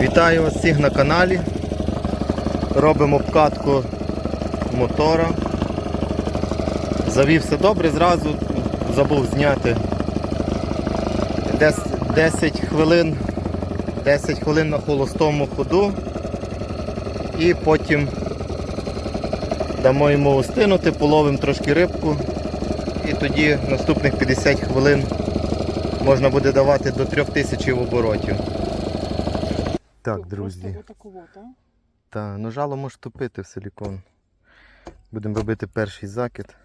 Вітаю вас всіх на каналі. Робимо обкатку мотора. Завівся добре, зразу забув зняти. Дес- 10 хвилин 10 хвилин на холостому ходу і потім дамо йому остинути, половимо трошки рибку і тоді наступних 50 хвилин можна буде давати до 3000 оборотів. Так, друзі. Та, ну жало може топити в силікон. Будемо робити перший закид.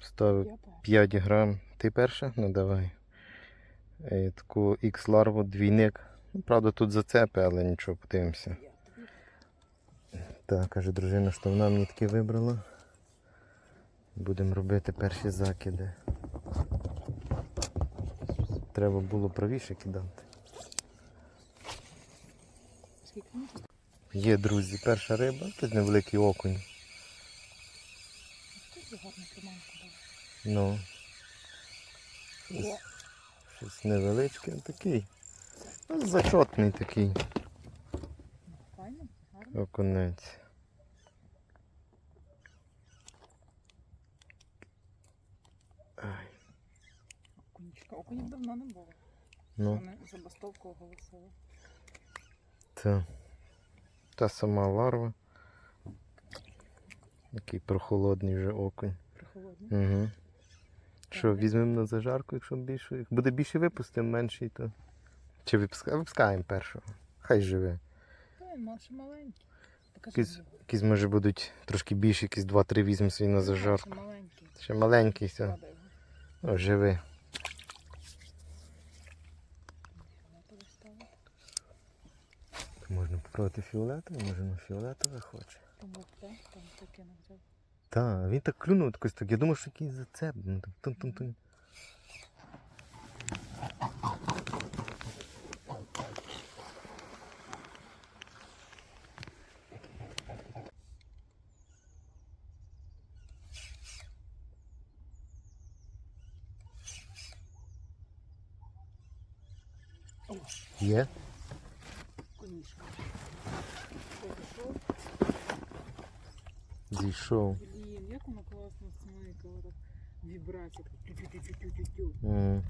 Ставив 5 грам. Ти перша? Ну давай. Е, таку X-ларву, двійник. Ну, правда, тут зацепи, але нічого, подивимося. Так, каже дружина, що вона мені таки вибрала. Будемо робити перші закиди. Треба було правіше кидати. Є, друзі, перша риба, тут невеликий окунь. Тут гарна приманка була. Ну. Щось, щось невеличке, такий. Ну, зачотний такий окунець. Окунічка. Окунів давно не було. ну, Вони забастовку оголосили. та. Та сама ларва. Такий прохолодний вже окунь. Прохолодні. Угу. Що, візьмемо на зажарку, якщо більше. Як буде більше випустимо, менший, то. Чи випуска... випускаємо першого. Хай живе. Та він ще маленький. Якісь, якісь може будуть трошки більші, якісь 2-3 візьмемо свій на зажарку. Ще маленький. Ще маленький, все. О, живий. Я тобі ставлю. Можна попробувати може на фіолетове хоче. Так, він так клюнув якось так. Я думав, що якийсь зацеп. Ну, так тун-тун-тун. Зійшов. Блін, як воно класно смикало. так. Вібрація. так тю-тю-тю-тю-тю-тю. М.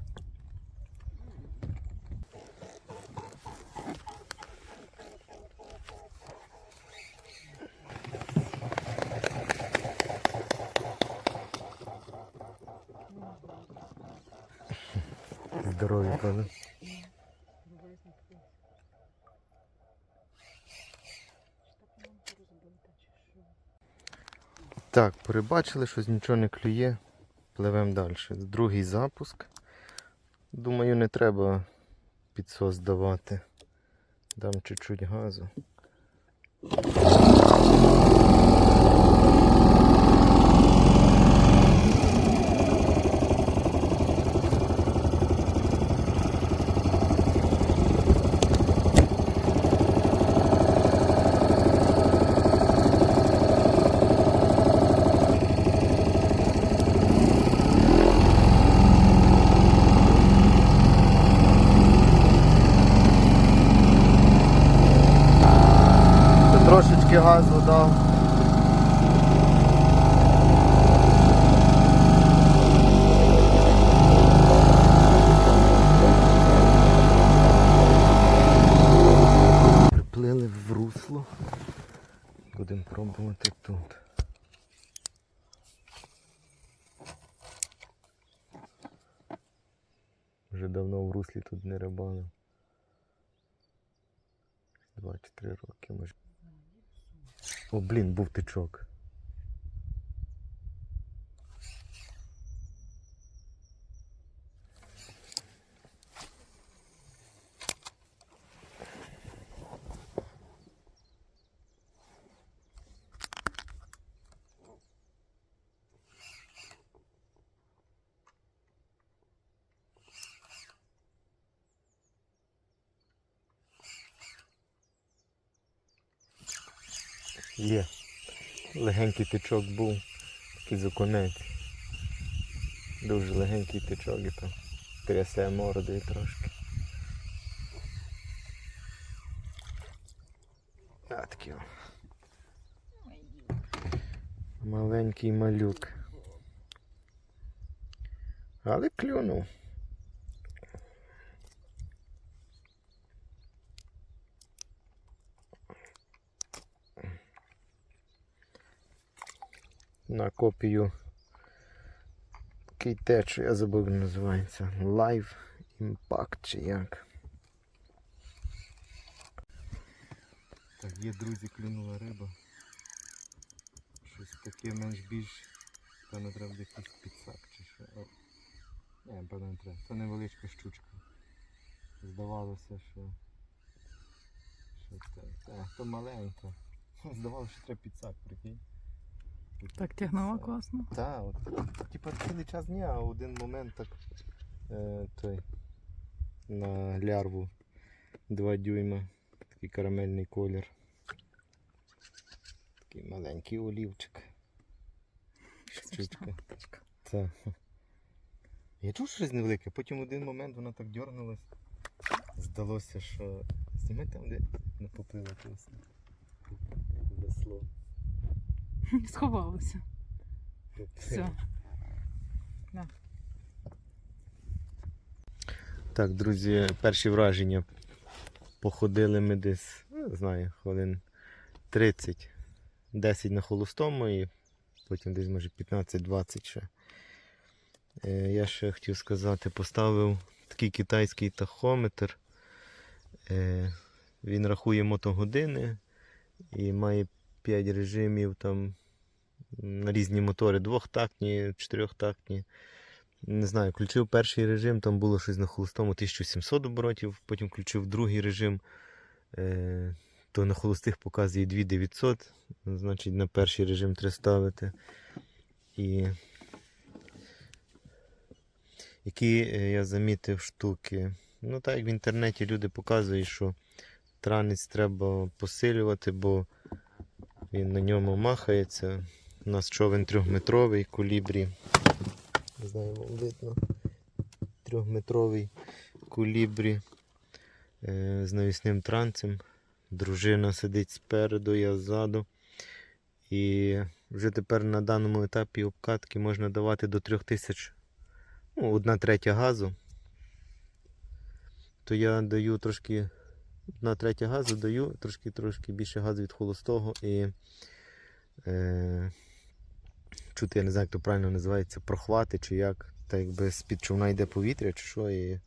Здоров'я, правда? Так, перебачили, що нічого не клює. Пливемо далі. Другий запуск. Думаю, не треба підсос давати. Дам чуть-чуть газу. Трошечки газу. Приплили в русло. Будемо пробувати тут. Вже давно в руслі тут не рибалив. 2-3 роки може. О, блін, був тичок. Є. Легенький тичок був, такий зоконець. Дуже легенький тичок і то трясе мордою трошки. А, такий. Маленький малюк. Але клюнув. На копію такий теч, я забув, як називається. Live Impact чи як. Так, є, друзі, клюнула риба. Щось таке менш більш. Певно треба якийсь підсак чи що. О. Ні, певно не треба. Це невеличка щучка. Здавалося, що. Що це? Та, то маленька. Здавалося, що треба підсак, прикинь. Так тягнула класно. Так, от, типа цілий час дня, а один момент так е, той, на лярву 2 дюйма, такий карамельний колір. Такий маленький олівчик. Щучка. Так. Я чув щось невелике, потім один момент вона так дернулась. Здалося, що зніми там, де не поплила просто. Весло. Сховалося. Все. Так, друзі, перші враження. Походили ми десь, ну, не знаю, хвилин 30, 10 на холостому і потім десь може 15-20 ще. Е, Я ще хотів сказати, поставив такий китайський тахометр. Е, Він рахує мотогодини і має 5 режимів там різні мотори, двохтактні, чотирьохтактні. Не знаю, включив перший режим, там було щось на холостому 1700 оборотів, потім включив другий режим, е, то на холостих показує 2900, значить на перший режим треба ставити. І які е, я замітив штуки. Ну так як в інтернеті люди показують, що транець треба посилювати, бо він на ньому махається. У нас човен трьохметровий кулібрі. Не знаю, вам видно. Трьохметровий кулібрі е, з навісним транцем. Дружина сидить спереду, я ззаду. І вже тепер на даному етапі обкатки можна давати до 3000, ну, одна третя газу. То я даю трошки, одна третя газу даю, трошки трошки більше газу від холостого і е, чути, я не знаю, як то правильно називається, прохвати чи як. Та якби з-під човна йде повітря чи що. І,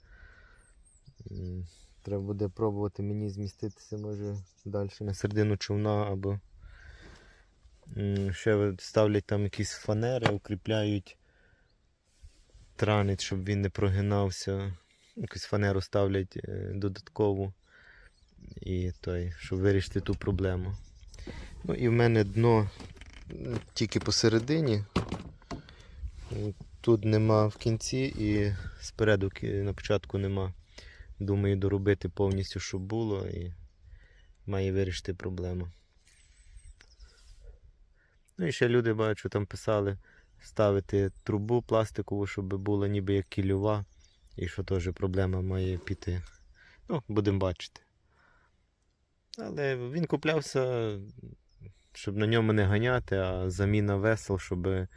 треба буде пробувати мені зміститися, може, далі на середину човна або ще ставлять там якісь фанери, укріпляють транець, щоб він не прогинався. Якусь фанеру ставлять е, додаткову. І той, щоб вирішити ту проблему. Ну і в мене дно тільки посередині. Тут нема в кінці і спереду на початку нема. Думаю, доробити повністю, щоб було, і має вирішити проблему. Ну і ще люди бачу, там писали ставити трубу пластикову, щоб була ніби як кільова, і що теж проблема має піти. Ну, будемо бачити. Але він куплявся, щоб на ньому не ганяти, а заміна весел, щоб е,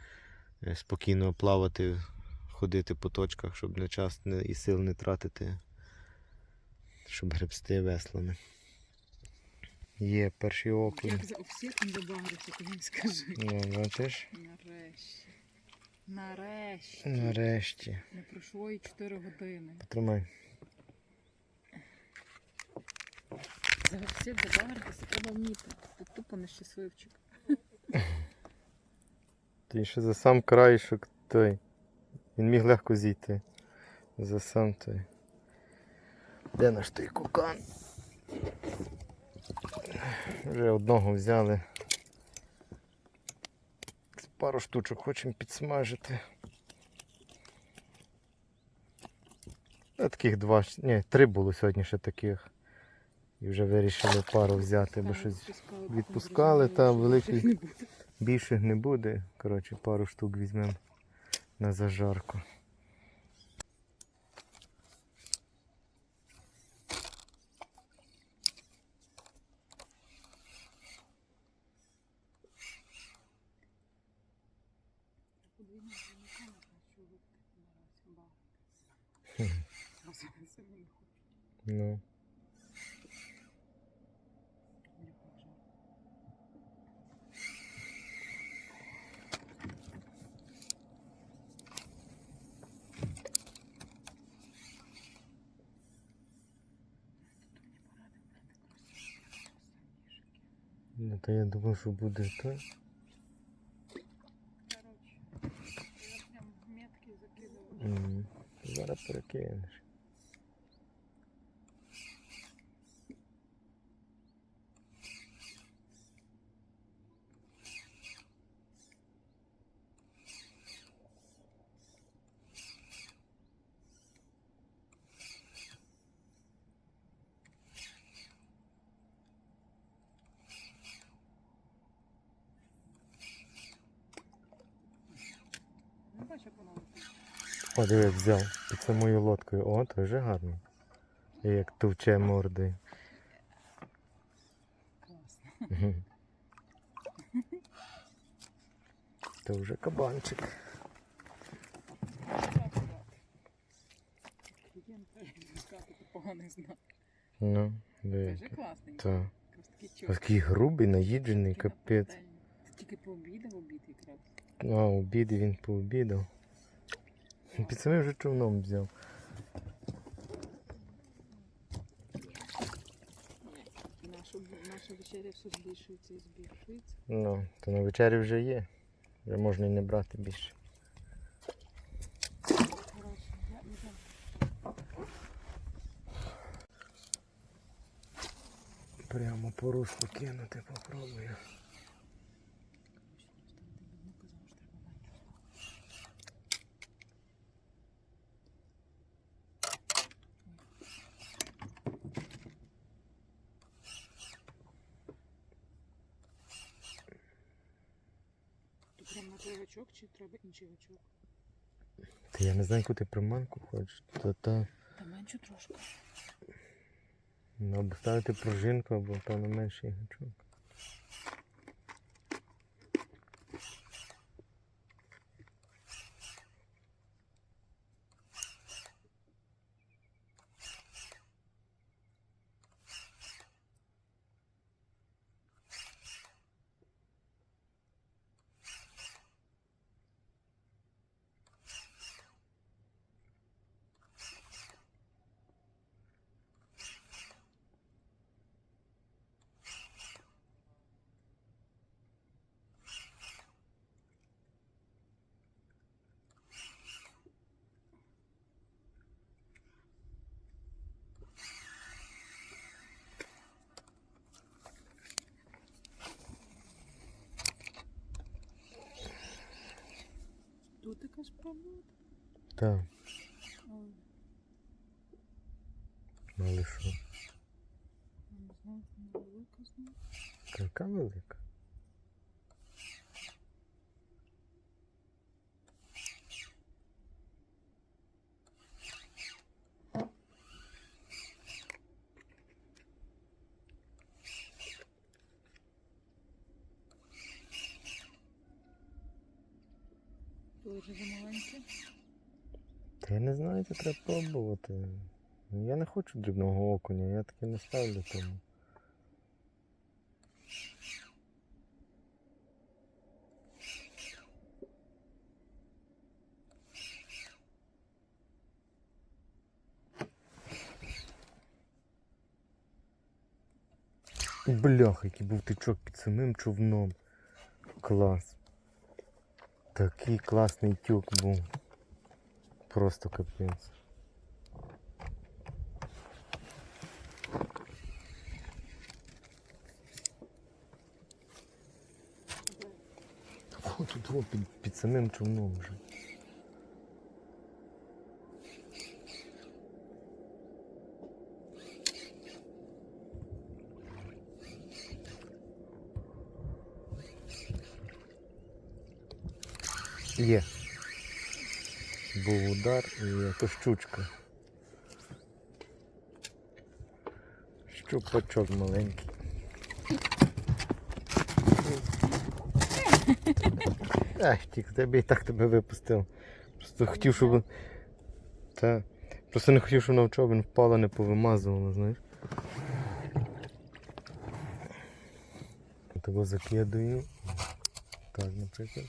спокійно плавати, ходити по точках, щоб не час і сил не тратити, щоб гребсти веслами. Є перший окунь. Як за офсетом забагрився, то він скажи. Ну, бачиш? Нарешті. Нарешті. Нарешті. Не пройшло і 4 години. Потримай. За офсет забагритися треба вміти. Ти тупо нещасливчик. Ти ще за сам краєшок той. Він міг легко зійти. За сам той. Де наш той кукан? Вже одного взяли. Пару штучок хочемо підсмажити. Та таких два, ні, три було сьогодні ще таких. І вже вирішили пару взяти, бо щось відпускали, там великих більших не буде. Коротше, пару штук візьмемо на зажарку. Подвійна замикала, а що ви таке наразі багато. А самі самі не хочуть. Ну. Мені так жаль. Тут мені порадив брати кросівки самішки. Ну, та я думав, що буде то. Коротше, я прям метки закидываю. М, Зараз перекинеш. О, взяв під самою лодкою. О, то вже гарно. І як товче мордою. Класно. Мгм. Вже кабанчик. Ну, Це диви. класний. Та. Такий грубий, наїджений, капець. Це тільки пообідав обід якраз. А, обід він пообідав. Під самим вже човном взяв. Наша, вечеря все збільшується і збільшується. Ну, то на вечері вже є. Вже можна і не брати більше. Прямо по руслу кинути попробую. Тут прям на той гачок чи треба інший гачок? Та я не знаю, яку ти приманку хочеш. То та Та менше трошки. ну, або ставити пружинку, або певно менший гачок. Тут якась проблема. Так, Але але що? я не знаю, не велика знаю. Така велика. Дуже замаленьке. Та це треба пробувати. Я не хочу дрібного окуня, я таки не ставлю тому. Блях, який був тичок під самим човном. Клас. Такий класний тюк був. Просто капец О, тут о, під, під самим човном вже. Є. Yeah. Був удар і то щучка. Щупачок маленький. Ай, тільки тебе і так тебе випустив. Просто хотів, щоб. Та. Просто не хотів, щоб на човен впала, не повимазувала, знаєш. Того закидаю. Так, наприклад.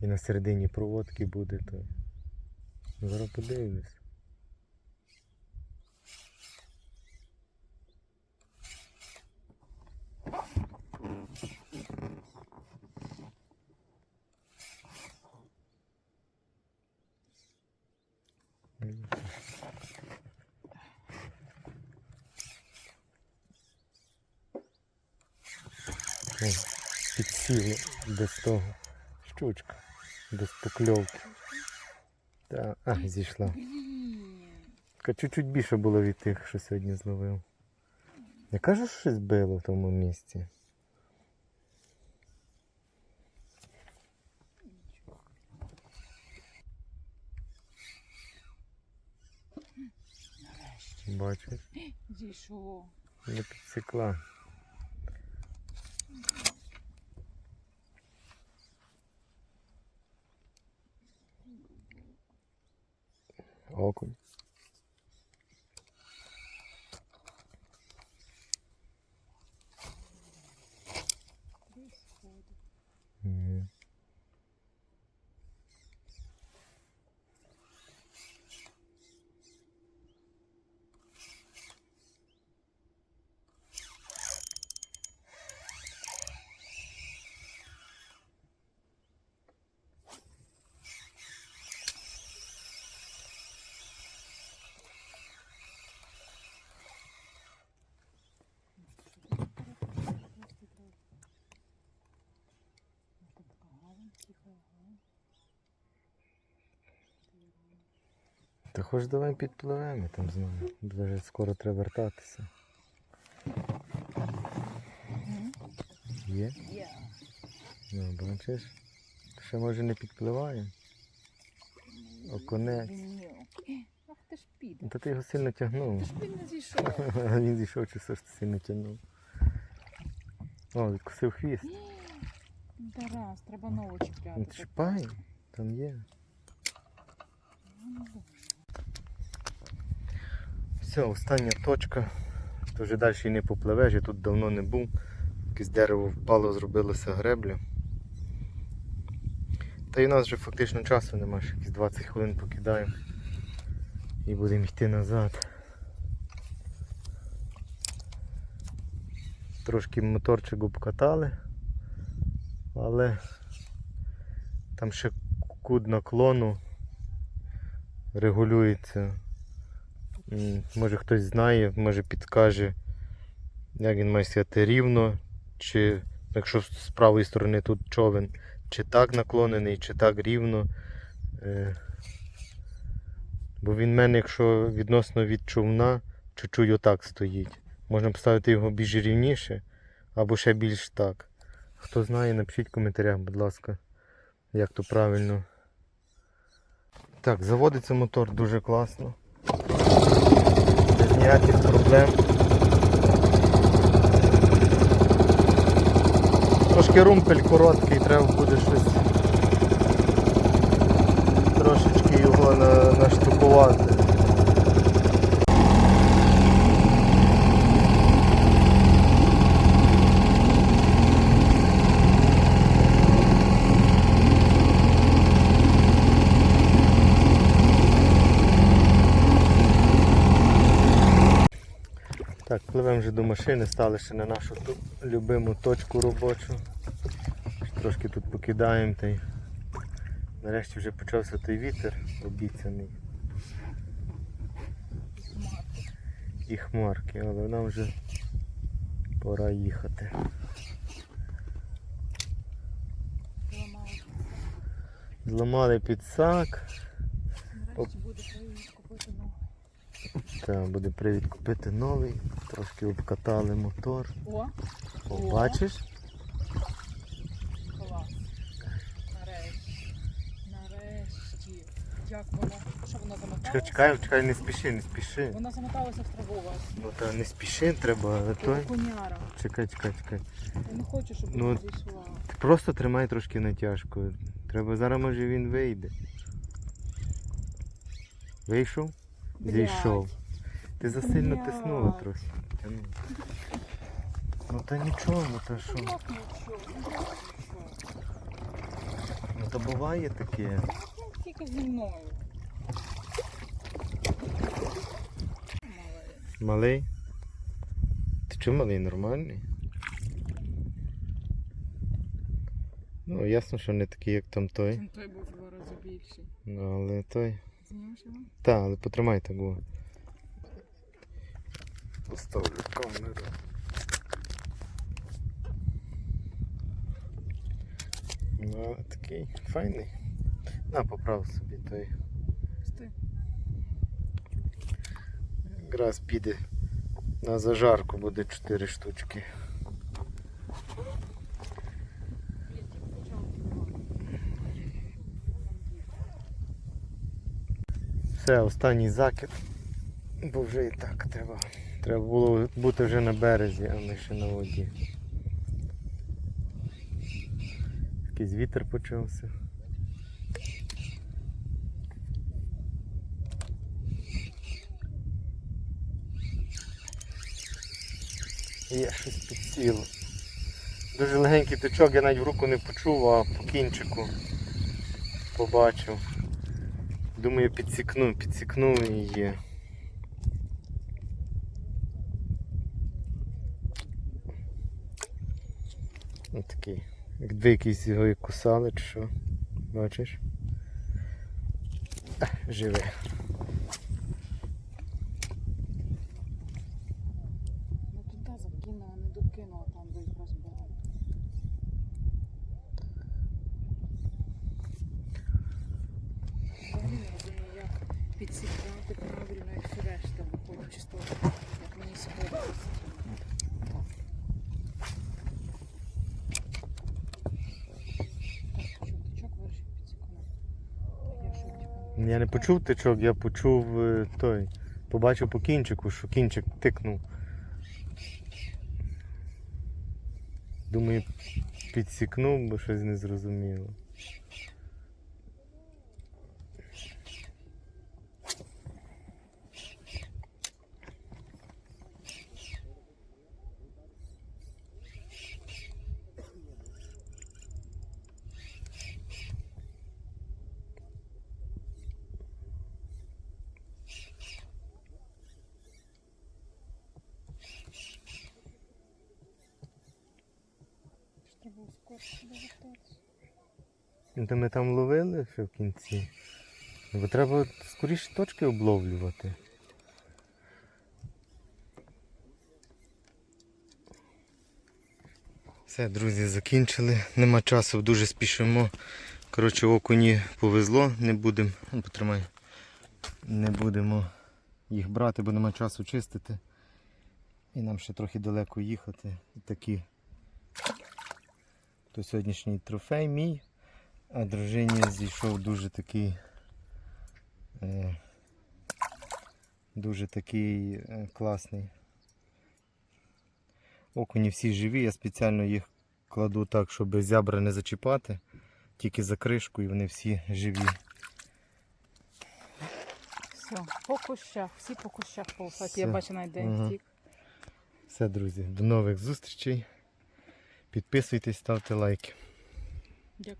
І на середині проводки буде то. Зараз подивимось. О, підсіло без того. Щучка. Без покльовки. Та, а, зійшла. Чуть-чуть більше було від тих, що сьогодні зловив. Я кажу, що щось било в тому місці. Бачиш, Зійшов. не підсекла. Окунь. Та хоч давай підпливемо, там знаю. Вже скоро треба вертатися. Є? Є. Ну, бачиш? Ще може не підпливає. Окунець. Ах ти ж піде. Та ти його сильно тягнув. Ти ж він не зійшов. Він зійшов чи все ж ти сильно тягнув. О, відкусив хвіст. Тарас, треба нову чіпляти. Ну, Чіпай, там є. Все, остання точка. То вже далі не попливеш, я тут давно не був. Якесь дерево впало, зробилося гребля. Та й у нас вже фактично часу немає, ще якісь 20 хвилин покидаємо. І будемо йти назад. Трошки моторчик обкатали, але там ще кут наклону регулюється. Може хтось знає, може підкаже, як він має стояти рівно, чи якщо з правої сторони тут човен, чи так наклонений, чи так рівно. Е, Бо він в мене, якщо відносно від човна, чуть-чуть отак стоїть. Можна поставити його більш рівніше, або ще більш так. Хто знає, напишіть в коментарях, будь ласка, як то правильно. Так, заводиться мотор дуже класно. Ніяких проблем. Трошки румпель короткий, треба буде щось трошечки його на, наштукувати. Так, пливемо вже до машини, стали ще на нашу ту любиму точку робочу. Трошки тут покидаємо та й нарешті вже почався той вітер обіцяний. І хмарки, але нам вже пора їхати. Зламали підсак. Нарешті буде привід купити нову. Та буде привід купити новий. Трошки обкатали мотор. О, О бачиш? Нарешті. Нарешті. Як воно? Що? Чекай, чекай, чекай, не спіши, не спіши. Вона замоталася в траву вас. Ну та не спіши, треба. то... Чекай, чекай, чекай. Я не хочу, щоб ну, вона зійшла. Ти просто тримай трошки натяжку. Треба зараз може він вийде. Вийшов? Зійшов. Ти засильно Блядь. тиснула трохи. Ну та нічого, ну та що. Ну, то буває таке. Тільки зі мною. Малий. Ти чому малий нормальний? Ну, ясно, що не такий, як там той. Той був в два рази більший. Ну, але той. Знімеш його? Та, але потримай так. Поставлю камеру. Ну, такий файний. На, поправ собі той. Сти. Якраз піде на зажарку буде 4 штучки. Все, останній закид. Бо вже і так треба. Треба було бути вже на березі, а не ще на воді. Якийсь вітер почався. Є щось підсіло. Дуже легенький тичок, я навіть в руку не почув, а по кінчику побачив. Думаю, підсікну, підсікну і є. Ось такий. Якби якісь його і кусали, чи що. Бачиш? Живе. Ну туди закинула, не докинула там, де якраз було. Взагалі не розумію, як підсікати правильно і все решта, виходячи з того, як мені сходить. Так, що, тичок вирішив підсікнути. Я що, типу, Я не почув тичок, я почув е, той. Побачив по кінчику, що кінчик тикнув. Думаю, підсікнув, бо щось не зрозуміло. То ми там ловили ще в кінці. Бо треба скоріше точки обловлювати. Все, друзі, закінчили. Нема часу, дуже спішимо. Коротше, окуні повезло, не будемо. Потримай. Не будемо їх брати, бо нема часу чистити. І нам ще трохи далеко їхати. І такі. То сьогоднішній трофей мій. А дружині зійшов дуже такий. Е, дуже такий е, класний. Окуні всі живі, я спеціально їх кладу так, щоб зябра не зачіпати, тільки за кришку і вони всі живі. Все, по кущах, всі по кущах повсаті. Я бачу навіть день Ага. втік. Все, друзі, до нових зустрічей. Підписуйтесь, ставте лайки. Дякую.